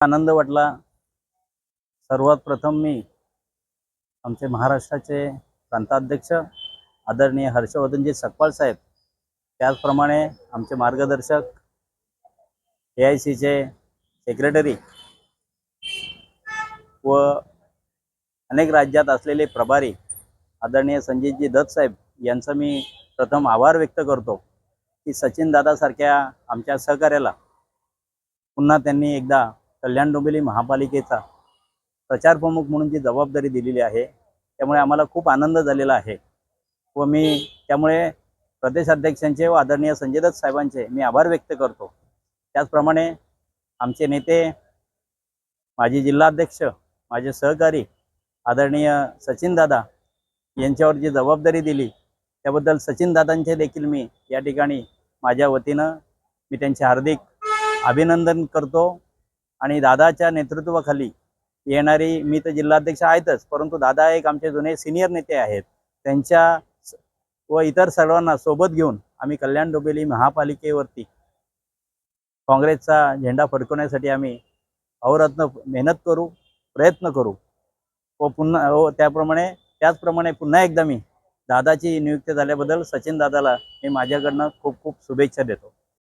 आनंद वाटला. सर्वात प्रथम मी आमचे महाराष्ट्राचे प्रांताध्यक्ष आदरणीय हर्षवर्धनजी सकपाळ साहेब त्याचप्रमाणे आमचे मार्गदर्शक ए आय सीचे सेक्रेटरी व अनेक राज्यात असलेले प्रभारी आदरणीय संजीतजी दत्त साहेब यांचा मी प्रथम आभार व्यक्त करतो की सचिन दादासारख्या आमच्या सहकार्याला पुन्हा त्यांनी एकदा कल्याण डोंबिवली महापालिकेचा प्रचार प्रमुख म्हणून जी जबाबदारी दिलेली आहे त्यामुळे आम्हाला खूप आनंद झालेला आहे. व मी त्यामुळे प्रदेशाध्यक्षांचे व आदरणीय संजय दत्त साहेबांचे मी आभार व्यक्त करतो. त्याचप्रमाणे आमचे नेते माजी जिल्हाध्यक्ष माझे सहकारी आदरणीय सचिनदादा यांच्यावर जी जबाबदारी दिली त्याबद्दल सचिनदादांचे देखील मी या ठिकाणी माझ्या वतीनं मी त्यांचे हार्दिक अभिनंदन करतो. आणि दादाच्या नेतृत्वाखाली येणारी मी तर जिल्हाध्यक्ष आहेतच परंतु दादा एक आमचे जुने सिनियर नेते आहेत. त्यांच्या व इतर सर्वांना सोबत घेऊन आम्ही कल्याण डोंबिवली महापालिकेवरती काँग्रेसचा झेंडा फडकवण्यासाठी आम्ही अवरत्न मेहनत करू प्रयत्न करू. व पुन्हा व त्याप्रमाणे त्याचप्रमाणे पुन्हा एकदा मी दादाची नियुक्ती झाल्याबद्दल सचिन दादाला मी माझ्याकडनं खूप खूप शुभेच्छा देतो.